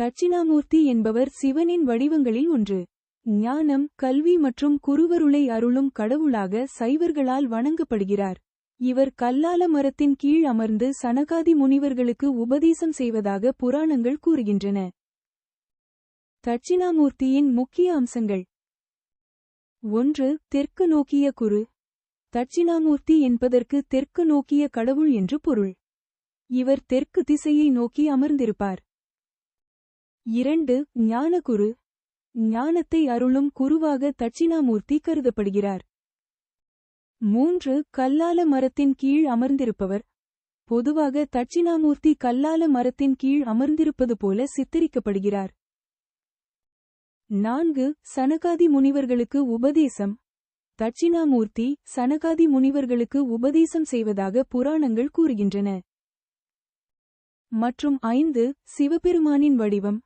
தட்சிணாமூர்த்தி என்பவர் சிவனின் வடிவங்களில் ஒன்று. ஞானம் கல்வி மற்றும் குருவருளை அருளும் கடவுளாக சைவர்களால் வணங்கப்படுகிறார். இவர் கல்லால மரத்தின் கீழ் அமர்ந்து சனகாதி முனிவர்களுக்கு உபதேசம் செய்வதாக புராணங்கள் கூறுகின்றன. தட்சிணாமூர்த்தியின் முக்கிய அம்சங்கள். ஒன்று தெற்கு நோக்கிய குரு. தட்சிணாமூர்த்தி என்பதற்கு தெற்கு நோக்கிய கடவுள் என்று பொருள். இவர் தெற்கு திசையை நோக்கி அமர்ந்திருப்பார். இரண்டு ஞானகுரு. ஞானத்தை அருளும் குருவாக தட்சிணாமூர்த்தி கருதப்படுகிறார். மூன்று கல்லால மரத்தின் கீழ் அமர்ந்திருப்பவர். பொதுவாக தட்சிணாமூர்த்தி கல்லால மரத்தின் கீழ் அமர்ந்திருப்பது போல சித்தரிக்கப்படுகிறார். நான்கு சனகாதி முனிவர்களுக்கு உபதேசம். தட்சிணாமூர்த்தி சனகாதி முனிவர்களுக்கு உபதேசம் செய்வதாக புராணங்கள் கூறுகின்றன. மற்றும் ஐந்து சிவபெருமானின் வடிவம்.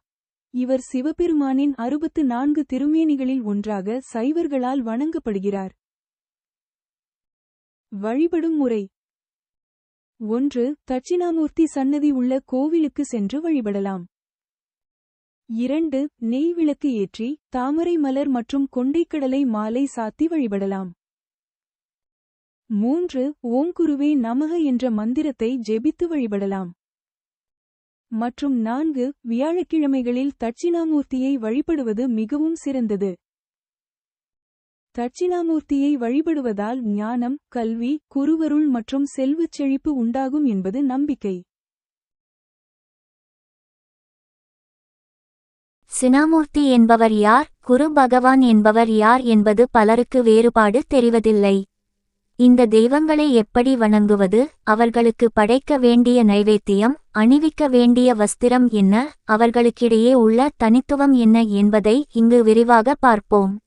இவர் சிவபெருமானின் அறுபத்து நான்கு திருமேனிகளில் ஒன்றாக சைவர்களால் வணங்கப்படுகிறார். வழிபடும் முறை. ஒன்று தட்சிணாமூர்த்தி சன்னதி உள்ள கோவிலுக்கு சென்று வழிபடலாம். இரண்டு நெய் விளக்கு ஏற்றி தாமரை மலர் மற்றும் கொண்டைக்கடலை மாலை சாத்தி வழிபடலாம். மூன்று ஓங்குருவே நமக என்ற மந்திரத்தை ஜெபித்து வழிபடலாம். மற்றும் நான்கு வியாழக்கிழமைகளில் தட்சிணாமூர்த்தியை வழிபடுவது மிகவும் சிறந்தது. தட்சிணாமூர்த்தியை வழிபடுவதால் ஞானம் கல்வி குருவருள் மற்றும் செல்வச் செழிப்பு உண்டாகும் என்பது நம்பிக்கை. சினாமூர்த்தி என்பவர் யார் குரு பகவான் என்பவர் யார் என்பது பலருக்கு வேறுபாடு தெரிவதில்லை. இந்த தெய்வங்களை எப்படி வணங்குவது அவர்களுக்கு படைக்க வேண்டிய நைவேத்தியம் அணிவிக்க வேண்டிய வஸ்திரம் என்ன அவர்களுக்கிடையே உள்ள தனித்துவம் என்ன என்பதை இங்கு விரிவாக பார்ப்போம்.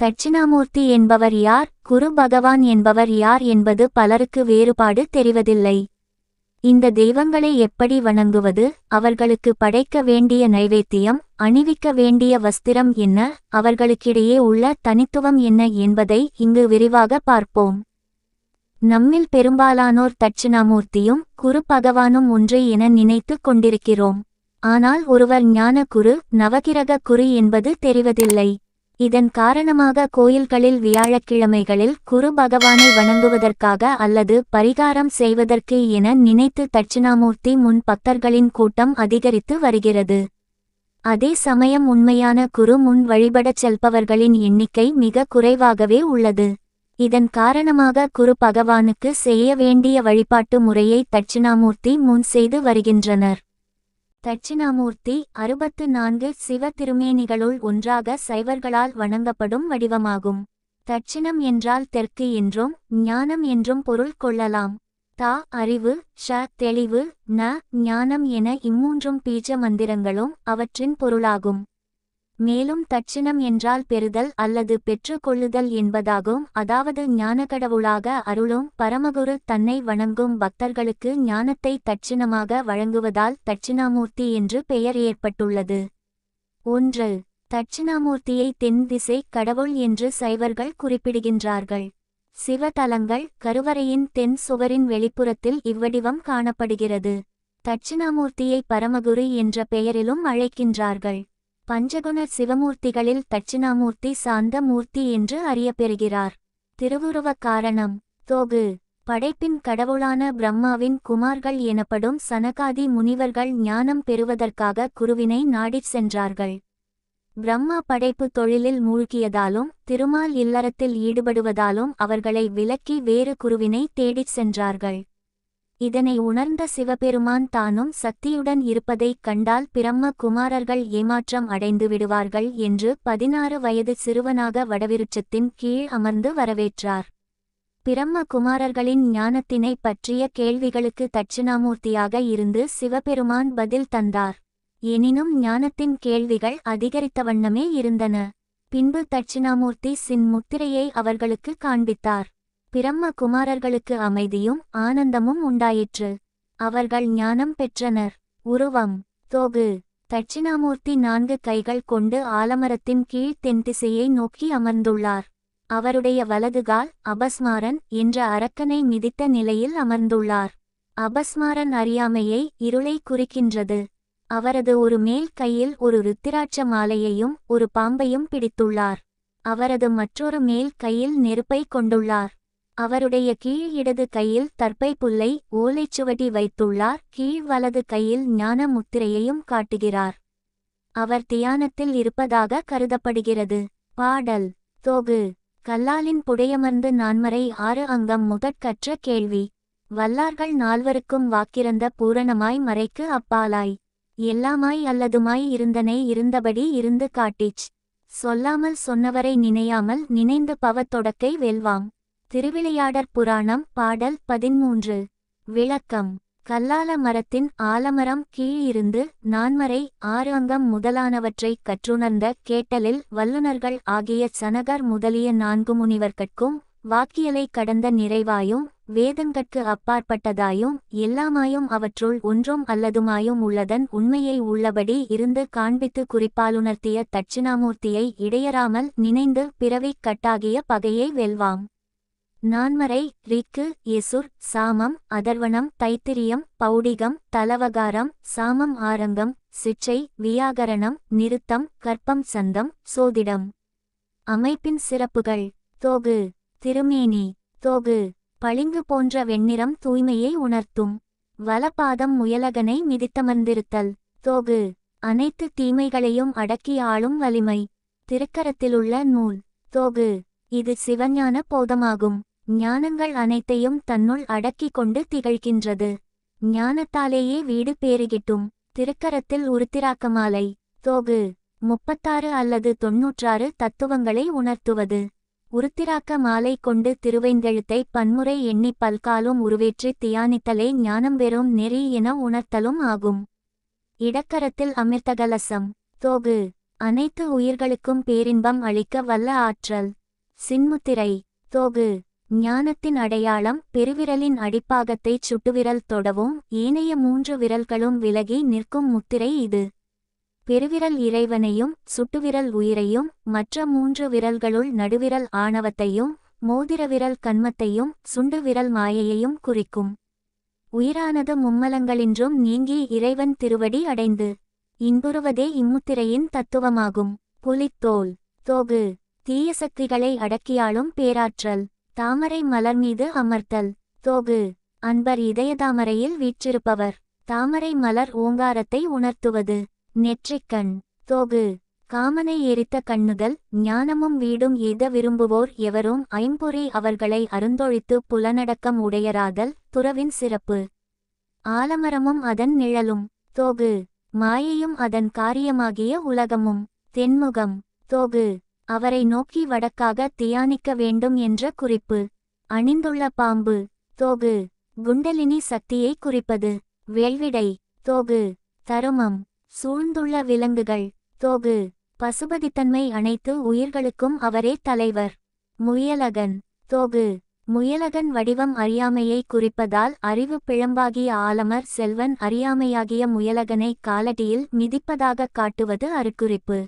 தட்சிணாமூர்த்தி என்பவர் யார் குரு பகவான் என்பவர் யார் என்பது பலருக்கு வேறுபாடு தெரிவதில்லை. இந்த தெய்வங்களை எப்படி வணங்குவது அவர்களுக்கு படைக்க வேண்டிய நைவேத்தியம் அணிவிக்க வேண்டிய வஸ்திரம் என்ன அவர்களுக்கிடையே உள்ள தனித்துவம் என்ன என்பதை இங்கு விரிவாக பார்ப்போம். நம்மில் பெரும்பாலானோர் தட்சிணாமூர்த்தியும் குரு பகவானும் ஒன்று என நினைத்துக் கொண்டிருக்கிறோம். ஆனால் ஒருவர் ஞான குரு நவகிரக குரு என்பது தெரிவதில்லை. இதன் காரணமாக கோயில்களில் வியாழக்கிழமைகளில் குரு பகவானை வணங்குவதற்காக அல்லது பரிகாரம் செய்வதற்கு என நினைத்து தட்சிணாமூர்த்தி முன் பக்தர்களின் கூட்டம் அதிகரித்து வருகிறது. அதே சமயம் உண்மையான குரு முன் வழிபடச் செல்பவர்களின் எண்ணிக்கை மிக குறைவாகவே உள்ளது. இதன் காரணமாக குரு பகவானுக்கு செய்ய வேண்டிய வழிபாட்டு முறையை தட்சிணாமூர்த்தி முன் செய்து வருகின்றனர். தட்சிணாமூர்த்தி அறுபத்து நான்கு சிவ திருமேனிகளுள் ஒன்றாக சைவர்களால் வணங்கப்படும் வடிவமாகும். தட்சிணம் என்றால் தெற்கு என்றும் ஞானம் என்றும் பொருள் கொள்ளலாம். தா அறிவு ஷ தெளிவு ந ஞானம் என இம்மூன்றும் பீஜ மந்திரங்களும் அவற்றின் பொருளாகும். மேலும் தட்சிணம் என்றால் பெறுதல் அல்லது பெற்றுக்கொள்ளுதல் என்பதாகும். அதாவது ஞானக்கடவுளாக அருளும் பரமகுரு தன்னை வணங்கும் பக்தர்களுக்கு ஞானத்தை தட்சிணமாக வழங்குவதால் தட்சிணாமூர்த்தி என்று பெயர் ஏற்பட்டுள்ளது. ஒன்று. தட்சிணாமூர்த்தியை தென் திசை கடவுள் என்று சைவர்கள் குறிப்பிடுகின்றார்கள். சிவதலங்கள் கருவறையின் தென் சுவரின் வெளிப்புறத்தில் இவ்வடிவம் காணப்படுகிறது. தட்சிணாமூர்த்தியை பரமகுரு என்ற பெயரிலும் அழைக்கின்றார்கள். பஞ்சகுண சிவமூர்த்திகளில் தட்சிணாமூர்த்தி சாந்த மூர்த்தி என்று அறியப்பெறுகிறார். திருவுருவக் காரணம். தோகு. படைப்பின் கடவுளான பிரம்மாவின் குமார்கள் எனப்படும் சனகாதி முனிவர்கள் ஞானம் பெறுவதற்காக குருவினை நாடிச் சென்றார்கள். பிரம்மா படைப்பு தொழிலில் மூழ்கியதாலும் திருமால் இல்லறத்தில் ஈடுபடுவதாலும் அவர்களை விலக்கி வேறு குருவினை தேடிச் சென்றார்கள். இதனை உணர்ந்த சிவபெருமான் தானும் சக்தியுடன் இருப்பதைக் கண்டால் பிரம்ம குமாரர்கள் ஏமாற்றம் அடைந்து விடுவார்கள் என்று பதினாறு வயது சிறுவனாக வடவிருட்சத்தின் கீழ் அமர்ந்து வரவேற்றார். பிரம்ம குமாரர்களின் ஞானத்தினை பற்றிய கேள்விகளுக்கு தட்சிணாமூர்த்தியாக இருந்து சிவபெருமான் பதில் தந்தார். எனினும் ஞானத்தின் கேள்விகள் அதிகரித்த வண்ணமே இருந்தன. பின்பு தட்சிணாமூர்த்தி சின் முத்திரையை அவர்களுக்கு காண்பித்தார். பிரம்ம குமாரர்களுக்கு அமைதியும் ஆனந்தமும் உண்டாயிற்று. அவர்கள் ஞானம் பெற்றனர். உருவம். தோகு. தட்சிணாமூர்த்தி நான்கு கைகள் கொண்டு ஆலமரத்தின் கீழ் தென்திசையை நோக்கி அமர்ந்துள்ளார். அவருடைய வலதுகால் அபஸ்மாரன் என்ற அரக்கனை மிதித்த நிலையில் அமர்ந்துள்ளார். அபஸ்மாரன் அறியாமையை இருளை குறிக்கின்றது. அவரது ஒரு மேல் கையில் ஒரு ருத்திராட்ச மாலையையும் ஒரு பாம்பையும் பிடித்துள்ளார். அவரது மற்றொரு மேல் கையில் நெருப்பை கொண்டுள்ளார். அவருடைய கீழ் இடது கையில் தற்பை புல்லை ஓலைச்சுவடி வைத்துள்ளார். கீழ் வலது கையில் ஞான முத்திரையையும் காட்டுகிறார். அவர் தியானத்தில் இருப்பதாக கருதப்படுகிறது. பாடல். தொகு. கல்லாலின் புடையமர்ந்து நான்மறை ஆறு அங்கம் முதற்கற்ற கேள்வி. வல்லார்கள் நால்வருக்கும் வாக்கிறந்த பூரணமாய் மறைக்கு அப்பாலாய். எல்லாமாய் அல்லதுமாய் இருந்தனை இருந்தபடி இருந்து காட்டிச். சொல்லாமல் சொன்னவரை நினையாமல் நினைந்து பவத்தொடக்கை வெல்வாம். திருவிளையாடற் புராணம் பாடல் பதிமூன்று விளக்கம். கல்லால மரத்தின் ஆலமரம் கீழிருந்து நான்மறை ஆறு அங்கம் முதலானவற்றைக் கற்றுணர்ந்த கேட்டலில் வல்லுநர்கள் ஆகிய சனகர் முதலிய நான்கு முனிவர்கட்கும் வாக்கியலை கடந்த நிறைவாயும் வேதங்கட்கு அப்பாற்பட்டதாயும் எல்லாமாயும் அவற்றுள் ஒன்றும் அல்லதுமாயும் உள்ளதன் உண்மையை உள்ளபடி இருந்து காண்பித்து குறிப்பாலுணர்த்திய தட்சிணாமூர்த்தியை இடையறாமல் நினைந்து பிறவிக் கட்டாகிய பகையை வெல்வாம். நான்மறை ரிக்கு எசுர் சாமம் அதர்வணம் தைத்திரியம் பௌடிகம் தலவகாரம் சாமம் ஆரங்கம் சிச்சை வியாகரணம் நிறுத்தம் கற்பம் சந்தம் சோதிடம். அமைப்பின் சிறப்புகள். தோகு. திருமேனி. தோகு. பளிங்கு போன்ற வெண்ணிறம் தூய்மையை உணர்த்தும். வலபாதம் முயலகனை மிதித்தமர்ந்திருத்தல். தோகு. அனைத்து தீமைகளையும் அடக்கி ஆளும் வலிமை. திருக்கரத்திலுள்ள நூல். தோகு. இது சிவஞான போதமாகும். ஞானங்கள் அனைத்தையும் தன்னுள் அடக்கிக் கொண்டு திகழ்கின்றது. ஞானத்தாலேயே வீடு பேறுகிட்டும். திருக்கரத்தில் உருத்திராக்கமாலை. தோகு. முப்பத்தாறு அல்லது தொன்னூற்றாறு தத்துவங்களை உணர்த்துவது. உருத்திராக்க மாலை கொண்டு திருவைந்தெழுத்தை பன்முறை எண்ணி பல்காலும் உருவேற்றி தியானித்தலே ஞானம் வெறும் நெறி என உணர்த்தலும் ஆகும். இடக்கரத்தில் அமிர்தகலசம். தோகு. அனைத்து உயிர்களுக்கும் பேரின்பம் அளிக்க வல்ல ஆற்றல். சின்முத்திரை தோகு ஞானத்தின் அடையாளம் பெருவிரலின் அடிப்பாகத்தைச் சுட்டுவிரல் தொடவும் ஏனைய மூன்று விரல்களும் விலகி நிற்கும் முத்திரை இது. பெருவிரல் இறைவனையும் சுட்டுவிரல் உயிரையும் மற்ற மூன்று விரல்களுள் நடுவிரல் ஆணவத்தையும் மோதிரவிரல் கண்மத்தையும் சுண்டு விரல் மாயையையும் குறிக்கும். உயிரானது மும்மலங்களின்றும் நீங்கி இறைவன் திருவடி அடைந்து. இன்புறுவதே இம்முத்திரையின் தத்துவமாகும். புலித்தோல் தோகு தீய சக்திகளை அடக்கியாளும் பேராற்றல். தாமரை மலர் மீது அமர்த்தல். தோகு. அன்பர் இதயதாமரையில் வீற்றிருப்பவர். தாமரை மலர் ஓங்காரத்தை உணர்த்துவது. நெற்றிக்கண். தோகு. காமனை எரித்த கண்ணுதல் ஞானமும் வீடும் எய்த விரும்புவோர் எவரும் ஐம்பொறி அவர்களை அருந்தொழித்து புலனடக்கம் உடையராதல் துறவின் சிறப்பு. ஆலமரமும் அதன் நிழலும். தோகு. மாயையும் அதன் காரியமாகிய உலகமும். தென்முகம். தோகு. அவரை நோக்கி வடக்காக தியானிக்க வேண்டும் என்ற குறிப்பு. அணிந்துள்ள பாம்பு. தோகு. குண்டலினி சக்தியை குறிப்பது. வேள்விடை தோகு. தருமம். சூழ்ந்துள்ள விலங்குகள். தோகு. பசுபதித்தன்மை அனைத்து உயிர்களுக்கும் அவரே தலைவர். முயலகன். தோகு. முயலகன் வடிவம் அறியாமையை குறிப்பதால் அறிவு பிழம்பாகிய ஆலமர் செல்வன் அறியாமையாகிய முயலகனை காலடியில் மிதிப்பதாகக் காட்டுவது அருக்குறிப்பு.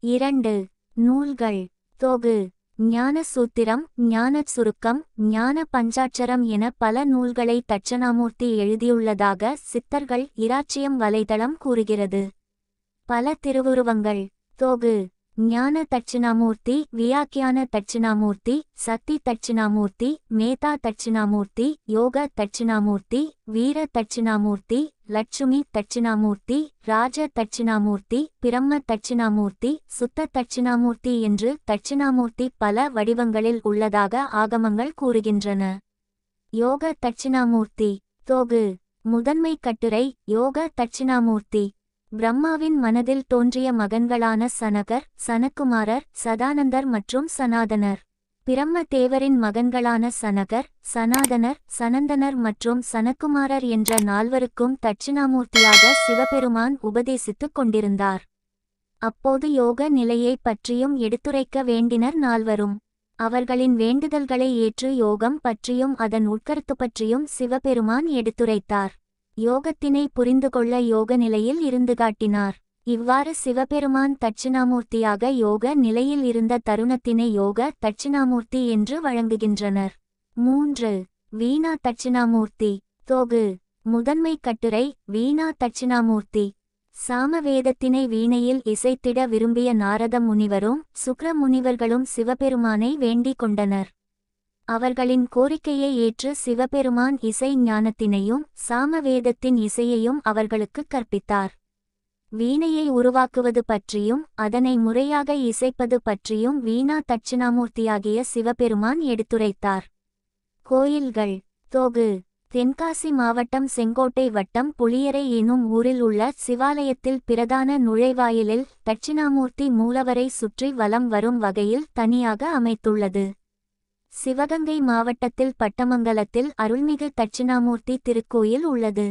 இரண்டு. நூல்கள் தொகு ஞான சூத்திரம் ஞான சுருக்கம் ஞான பஞ்சாட்சரம் என பல நூல்களை தட்சணாமூர்த்தி எழுதியுள்ளதாக சித்தர்கள் இராச்சியம் வலைதளம் கூறுகிறது. பல திருவுருவங்கள் தொகு ஞான தட்சிணாமூர்த்தி வியாக்கியான தட்சிணாமூர்த்தி சக்தி தட்சிணாமூர்த்தி மேதா தட்சிணாமூர்த்தி யோக தட்சிணாமூர்த்தி வீர தட்சிணாமூர்த்தி லட்சுமி தட்சிணாமூர்த்தி ராஜ தட்சிணாமூர்த்தி பிரம்ம தட்சிணாமூர்த்தி சுத்த தட்சிணாமூர்த்தி என்று தட்சிணாமூர்த்தி பல வடிவங்களில் உள்ளதாக ஆகமங்கள் கூறுகின்றன. யோக தட்சிணாமூர்த்தி தோகு முதன்மை கட்டுரை யோக தட்சிணாமூர்த்தி. பிரம்மாவின் மனதில் தோன்றிய மகன்களான சனகர் சனக்குமாரர் சதானந்தர் மற்றும் சனாதனர். பிரம்ம தேவரின் மகன்களான சனகர் சனாதனர் சனந்தனர் மற்றும் சனக்குமாரர் என்ற நால்வருக்கும் தட்சிணாமூர்த்தியாக சிவபெருமான் உபதேசித்துக் கொண்டிருந்தார். அப்போது யோக நிலையைப் பற்றியும் எடுத்துரைக்க வேண்டினர் நால்வரும். அவர்களின் வேண்டுதல்களை ஏற்று யோகம் பற்றியும் அதன் உட்கருத்து பற்றியும் சிவபெருமான் எடுத்துரைத்தார். யோகத்தினை புரிந்து கொள்ள யோக நிலையில் இருந்து காட்டினார். இவ்வாறு சிவபெருமான் தட்சிணாமூர்த்தியாக யோக நிலையில் இருந்த தருணத்தினை யோக தட்சிணாமூர்த்தி என்று வழங்குகின்றனர். மூன்று. வீணா தட்சிணாமூர்த்தி. தொகு. முதன்மை கட்டுரை வீணா தட்சிணாமூர்த்தி. சாமவேதத்தினை வீணையில் இசைத்திட விரும்பிய நாரத முனிவரும் சுக்ர முனிவர்களும் சிவபெருமானை வேண்டிக் கொண்டனர். அவர்களின் கோரிக்கையை ஏற்று சிவபெருமான் இசை ஞானத்தினையும் சாமவேதத்தின் இசையையும் அவர்களுக்குக் கற்பித்தார். வீணையை உருவாக்குவது பற்றியும் அதனை முறையாக இசைப்பது பற்றியும் வீணா தட்சிணாமூர்த்தியாகிய சிவபெருமான் எடுத்துரைத்தார். கோயில்கள் தோகு தென்காசி மாவட்டம் செங்கோட்டை வட்டம் புளியரை எனும் ஊரில் உள்ள சிவாலயத்தில் பிரதான நுழைவாயிலில் தட்சிணாமூர்த்தி மூலவரை சுற்றி வலம் வரும் வகையில் தனியாக அமைத்துள்ளது. சிவகங்கை மாவட்டத்தில் பட்டமங்கலத்தில் அருள்மிகு தட்சிணாமூர்த்தி திருக்கோயில் உள்ளது.